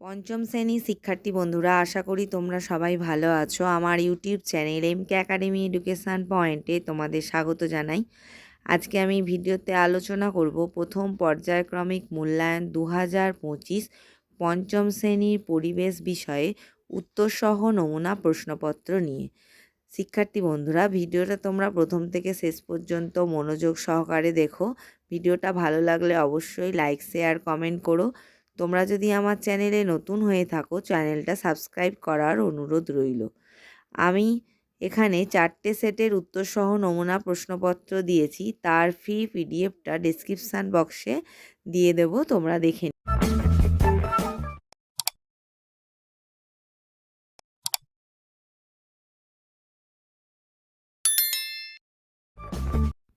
পঞ্চম শ্রেণির শিক্ষার্থী বন্ধুরা, আশা করি তোমরা সবাই ভালো আছো। আমার YouTube channel M K academy education পয়েন্টে তোমাদের স্বাগত জানাই। আজকে আমি ভিডিওতে আলোচনা করব প্রথম পর্যায়ক্রমিক মূল্যায়ন দু হাজার পঁচিশ পঞ্চম শ্রেণির পরিবেশ বিষয়ে উত্তরসহ নমুনা প্রশ্নপত্র নিয়ে। শিক্ষার্থী বন্ধুরা, ভিডিওটা তোমরা প্রথম থেকে শেষ পর্যন্ত মনোযোগ সহকারে দেখো। ভিডিওটা ভালো লাগলে অবশ্যই লাইক শেয়ার কমেন্ট করো। তোমরা যদি আমার চ্যানেলে নতুন হয়ে থাকো, চ্যানেলটা সাবস্ক্রাইব করার অনুরোধ রইল। আমি এখানে চারটে সেটের উত্তরসহ নমুনা প্রশ্নপত্র দিয়েছি, তার ফ্রি পিডিএফটা ডিসক্রিপশান বক্সে দিয়ে দেব, তোমরা দেখে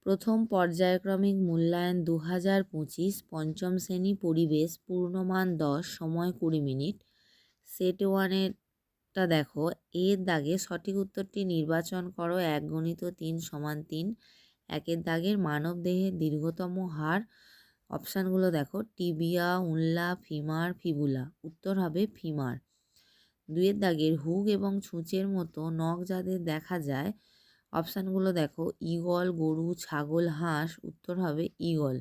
প্রথম পর্যায়ক্রমিক মূল্যায়ন দু হাজার পঁচিশ পঞ্চম শ্রেণি পরিবেশ পূর্ণমান দশ, সময় কুড়ি মিনিট। সেট ওয়ানেরটা দেখো, এর দাগে সঠিক উত্তরটি নির্বাচন করো, এক গণিত তিন সমান তিন। একের দাগের মানব দেহের দীর্ঘতম হার, অপশানগুলো দেখো, টিবিয়া উল্লা ফিমার, ফিবুলা। উত্তর হবে ফিমার। দুইয়ের দাগের হুক এবং ছুঁচের মতো নখ যাদের দেখা যায় অপশানগুলো দেখো, ঈগল, গরু, ছাগল, হাঁস, উত্তর হবে ঈগল।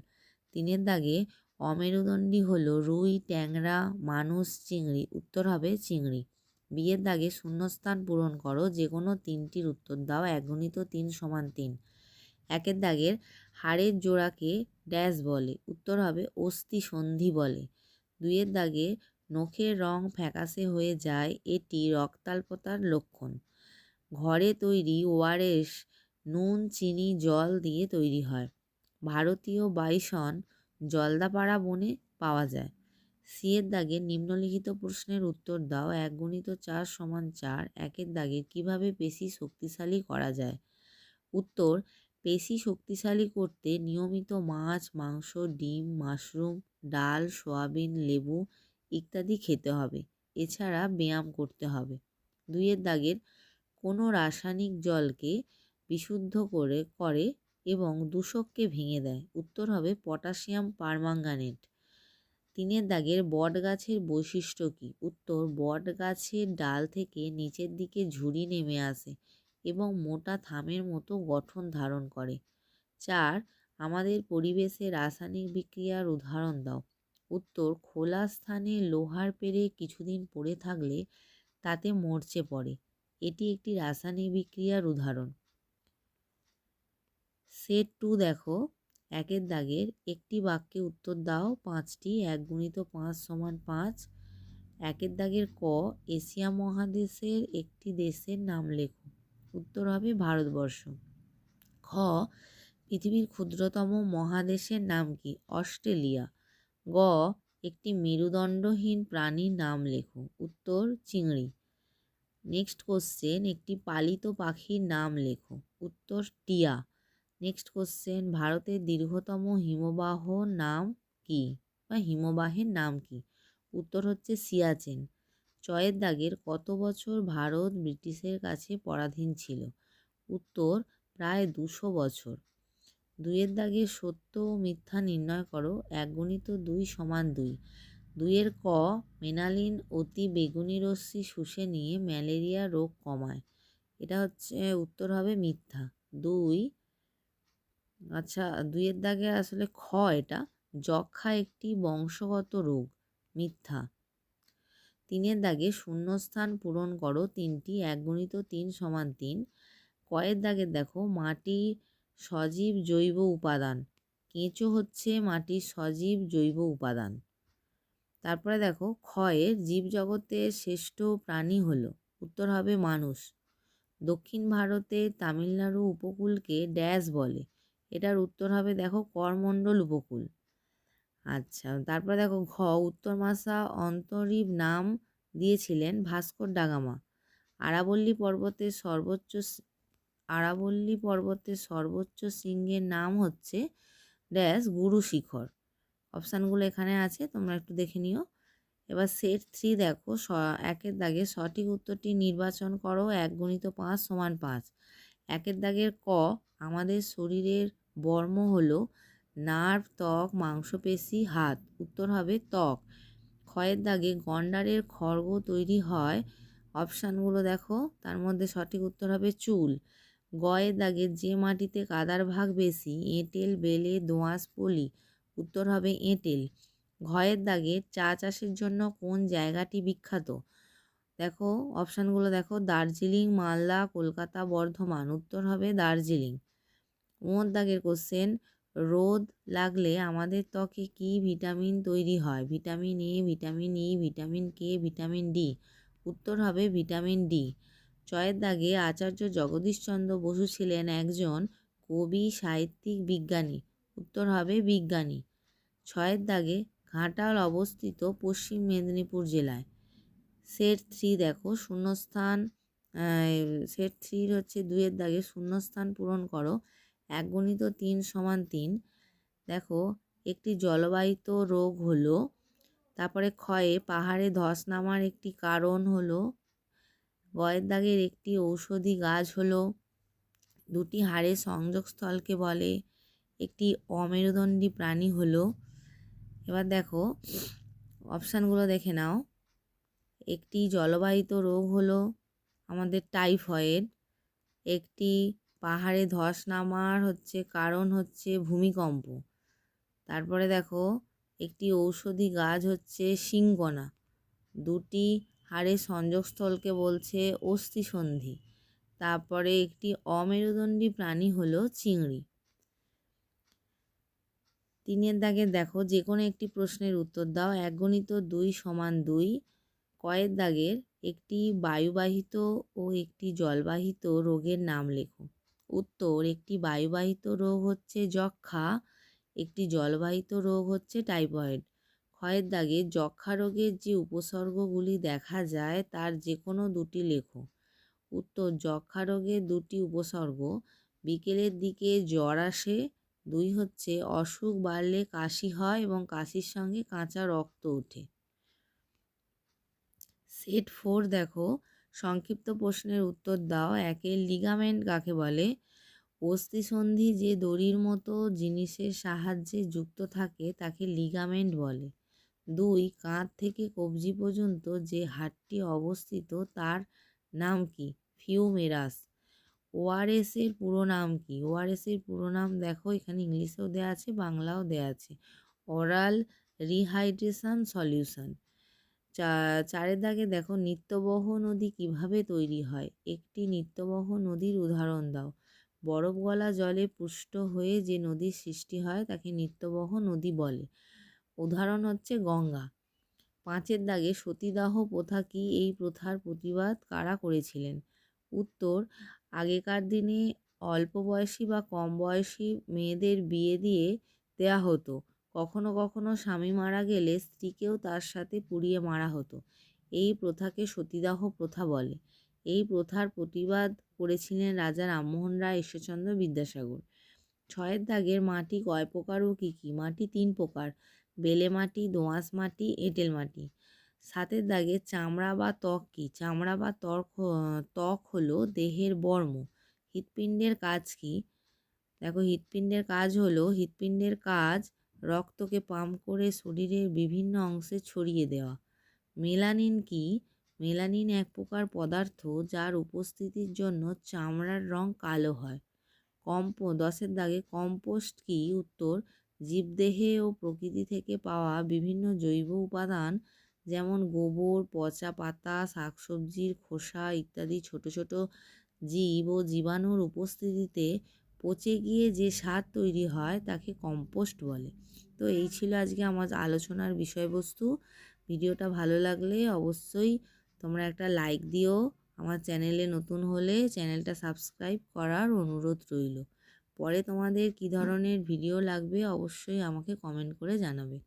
তিনের দাগে অমেরুদণ্ডী হলো রুই, ট্যাংরা, মানুষ, চিংড়ি, উত্তর হবে চিংড়ি। বিয়ের দাগে শূন্যস্থান পূরণ করো যে কোনো তিনটির উত্তর দাও এক তিন সমান তিন। একের দাগের হাড়ের জোড়াকে ড্যাশ বলে, উত্তর হবে অস্থি সন্ধি বলে। দুইয়ের দাগে নখের রং ফ্যাকাশে হয়ে যায়, এটি রক্তাল্পতার লক্ষণ। ঘরে তৈরি ওআরএস নুন, চিনি, জল দিয়ে তৈরি হয়। ভারতীয় বাইসন জলদাপাড়া বনে পাওয়া যায়। সিয়ের দাগে নিম্নলিখিত প্রশ্নের উত্তর দাও। এক গুণিত চার সমান চার, একের দাগে কীভাবে পেশি শক্তিশালী করা যায়? উত্তর, পেশি শক্তিশালী করতে নিয়মিত মাছ, মাংস, ডিম, মাশরুম, ডাল, সয়াবিন, লেবু ইত্যাদি খেতে হবে। এছাড়া ব্যায়াম করতে হবে। দুইয়ের দাগের কোনো রাসায়নিক জলকে বিশুদ্ধ করে করে এবং দূষককে ভেঙে দেয়। উত্তর হবে পটাশিয়াম পারমাঙ্গানেট। তিনের দাগের বট গাছের বৈশিষ্ট্য কী? উত্তর, বট গাছের ডাল থেকে নিচের দিকে ঝুড়ি নেমে আসে এবং মোটা থামের মতো গঠন ধারণ করে। চার, আমাদের পরিবেশে রাসায়নিক বিক্রিয়ার উদাহরণ দাও। উত্তর, খোলা স্থানে লোহার পেরে কিছুদিন পড়ে থাকলে তাতে মরচে পড়ে। এটি একটি রাসায়নিক বিক্রিয়ার উদাহরণ। সেট টু দেখো, একের দাগের একটি বাক্যে উত্তর দাও, পাঁচটি এক গুণিত পাঁচ সমান পাঁচ। একের দাগের ক, এশিয়া মহাদেশের একটি দেশের নাম লেখো। উত্তর হবে ভারতবর্ষ। খ পৃথিবীর ক্ষুদ্রতম মহাদেশের নাম কি? অস্ট্রেলিয়া। গ, একটি মেরুদণ্ডহীন প্রাণীর নাম লেখো। উত্তর, চিংড়ি। নেক্সট কোশ্চেন একটি পালিত পাখির নাম লেখো। উত্তর, টিয়া। নেক্সট কোশ্চেন ভারতের দীর্ঘতম হিমবাহ নাম কি? বা হিমবাহের নাম কি? উত্তর হচ্ছে সিয়াচেন। চয়ের দাগের কত বছর ভারত ব্রিটিশের কাছে পরাধীন ছিল? উত্তর, প্রায় দুশো বছর। দুইয়ের দাগে সত্য ও মিথ্যা নির্ণয় করো। এক গণিত দুই সমান দুই। দুইয়ের ক, মেনালিন অতি বেগুনি রশ্মি শুষে নিয়ে ম্যালেরিয়া রোগ কমায়। এটা হচ্ছে, উত্তর হবে মিথ্যা। দুই আচ্ছা দুইয়ের দাগে আসলে খ এটা যক্ষা একটি বংশগত রোগ, মিথ্যা। তিনের দাগে শূন্যস্থান পূরণ করো, তিনটি এক গণিত তিন সমান তিন। কয়ের দাগে দেখো, মাটি সজীব জৈব উপাদান। কেঁচো হচ্ছে মাটির সজীব জৈব উপাদান। তারপরে দেখো, ক্ষয়ের জীবজগতের শ্রেষ্ঠ প্রাণী হলো, উত্তর হবে মানুষ। দক্ষিণ ভারতে তামিলনাড়ু উপকূলকে ড্যাশ বলে, এটার উত্তর হবে দেখো, করমণ্ডল উপকূল। আচ্ছা তারপরে দেখো, ঘ উত্তর মাসা অন্তরীপ নাম দিয়েছিলেন ভাস্কর ডাগামা আরাবল্লী পর্বতের সর্বোচ্চ আরাবল্লী পর্বতের সর্বোচ্চ শৃঙ্গের নাম হচ্ছে ড্যাশ গুরু শিখর অপশানগুলো এখানে আছে, তোমরা একটু দেখে নিও। এবার সেট থ্রি দেখো, স, একের দাগে সঠিক উত্তরটি নির্বাচন করো, এক গণিত পাঁচ সমান পাঁচ। একের দাগের ক, আমাদের শরীরের বর্ম হলো নার্ভ ত্বক, মাংসপেশি, হাত। উত্তর হবে ত্বক। ক্ষয়ের দাগে গন্ডারের খড়গ তৈরি হয়, অপশানগুলো দেখো, তার মধ্যে সঠিক উত্তর হবে চুল। গয়ের দাগে যে মাটিতে কাদার ভাগ বেশি, এঁটেল, বেলে, দোঁয়াশ, পলি। উত্তর হবে এঁটেল। ঘয়ের দাগে চা চাষের জন্য কোন জায়গাটি বিখ্যাত? দেখো, অপশানগুলো দেখো। দার্জিলিং, মালদা, কলকাতা, বর্ধমান। উত্তর হবে দার্জিলিং। উমর দাগের কোশ্চেন রোদ লাগলে আমাদের ত্বকে কি ভিটামিন তৈরি হয়? Vitamin A vitamin E vitamin K vitamin D উত্তর হবে ভিটামিন ডি চয়ের দাগে আচার্য জগদীশচন্দ্র বসু ছিলেন একজন কবি, সাহিত্যিক, বিজ্ঞানী। উত্তর হবে বিজ্ঞানী। ছয়ের দাগে ঘাটাল অবস্থিত পশ্চিম মেদিনীপুর জেলায়। সেট থ্রি দেখো, শূন্যস্থান সেট থ্রির হচ্ছে দুইয়ের দাগে শূন্যস্থান পূরণ করো এক গণিত তিন সমান তিন। দেখো, একটি জলবাহিত রোগ হলো, তারপরে ক্ষয়ে পাহাড়ে ধস নামার একটি কারণ হলো, গয়ের দাগের একটি ঔষধি গাছ হলো, দুটি হাড়ের সংযোগস্থলকে বলে, একটি অমেরুদণ্ডী প্রাণী হলো এবার দেখো, অপশানগুলো দেখে নাও। একটি জলবাহিত রোগ হলো আমাদের টাইফয়েড। একটি পাহাড়ে ধস নামার হচ্ছে কারণ হচ্ছে ভূমিকম্প। তারপরে দেখো, একটি ঔষধি গাছ হচ্ছে সিংকনা দুটি হাড়ের সংযোগস্থলকে বলছে অস্থিসন্ধি। তারপরে একটি অমেরুদণ্ডী প্রাণী হলো চিংড়ি। তিনের দাগে দেখো যে কোনো একটি প্রশ্নের উত্তর দাও। এক গণিত দুই সমান দুই। কয়ের দাগের একটি বায়ুবাহিত ও একটি জলবাহিত রোগের নাম লেখো। উত্তর, একটি বায়ুবাহিত রোগ হচ্ছে যক্ষা একটি জলবাহিত রোগ হচ্ছে টাইফয়েড। ক্ষয়ের দাগে যক্ষা রোগের যে উপসর্গগুলি দেখা যায়, তার যে কোনো দুটি লেখো। উত্তর যক্ষা রোগের দুটি উপসর্গ। বিকেলের দিকে জ্বর আসে দুই হচ্ছে অসুখ বাড়লে কাশি হয় এবং কাশির সঙ্গে কাঁচা রক্ত ওঠে। সেট ফোর দেখো, সংক্ষিপ্ত প্রশ্নের উত্তর দাও। একে লিগামেন্ট কাকে বলে? অস্থিসন্ধি যে দড়ির মতো জিনিসের সাহায্যে যুক্ত থাকে, তাকে লিগামেন্ট বলে। দুই, কাঁধ থেকে কবজি পর্যন্ত যে হাড়টি অবস্থিত, তার নাম কি? ফিউমেরাস। ওআরএসের পুরো নাম কি? ওআরএসের পুরো নাম দেখো, এখানে ইংলিশেও দেওয়া আছে, বাংলাও দেওয়া আছে। Oral rehydration solution. চারের দাগে দেখো, নিত্যবহ নদী কীভাবে তৈরি হয়? একটি নিত্যবহ নদীর উদাহরণ দাও। বরফ গলা জলে পুষ্ট হয়ে যে নদীর সৃষ্টি হয়, তাকে নিত্যবহ নদী বলে। উদাহরণ হচ্ছে গঙ্গা। পাঁচের দাগে সতীদাহ প্রথা কি? এই প্রথার প্রতিবাদ কারা করেছিলেন? উত্তর, আগেকার দিনে অল্প বয়সী বা কম বয়সী মেয়েদের বিয়ে দিয়ে দেয়া হতো। কখনো কখনো স্বামী মারা গেলে স্ত্রীকেও তার সাথে পুড়িয়ে মারা হতো। এই প্রথাকে সতীদাহ প্রথা বলে। এই প্রথার প্রতিবাদ করেছিলেন রাজা রামমোহন রায়, ঈশ্বরচন্দ্র বিদ্যাসাগর। ছয়ের দাগের মাটি কয় প্রকার ও কী কী? মাটি তিন প্রকার। বেলে মাটি, দোঁয়াশ মাটি, এঁটেল মাটি। সাতের দাগে চামড়া বা ত্বক কী? চামড়া বা ত্বক ত্বক হলো দেহের বর্ম। হৃৎপিণ্ডের কাজ কি? দেখো, হৃৎপিণ্ডের কাজ হলো, হৃৎপিণ্ডের কাজ রক্তকে পাম্প করে শরীরের বিভিন্ন অংশে ছড়িয়ে দেওয়া। মেলানিন কি? মেলানিন এক প্রকার পদার্থ যার উপস্থিতির জন্য চামড়ার রং কালো হয়। কম্প, দশের দাগে কম্পোস্ট কি? উত্তর, জীবদেহে ও প্রকৃতি থেকে পাওয়া বিভিন্ন জৈব উপাদান যেমন গোবর, পচা পাতা, শাকসবজির খোসা ইত্যাদি ছোট ছোট জীব ও জীবাণুর উপস্থিতিতে পচে গিয়ে যে সার তৈরি হয় তাকে কম্পোস্ট বলে। তো এই ছিল আজকে আমার আলোচনার বিষয়বস্তু। ভিডিওটা ভালো লাগলে অবশ্যই তোমরা একটা লাইক দিও। আমার চ্যানেলে নতুন হলে চ্যানেলটা সাবস্ক্রাইব করার অনুরোধ রইল। পরে তোমাদের কী ধরনের ভিডিও লাগবে অবশ্যই আমাকে কমেন্ট করে জানাবে।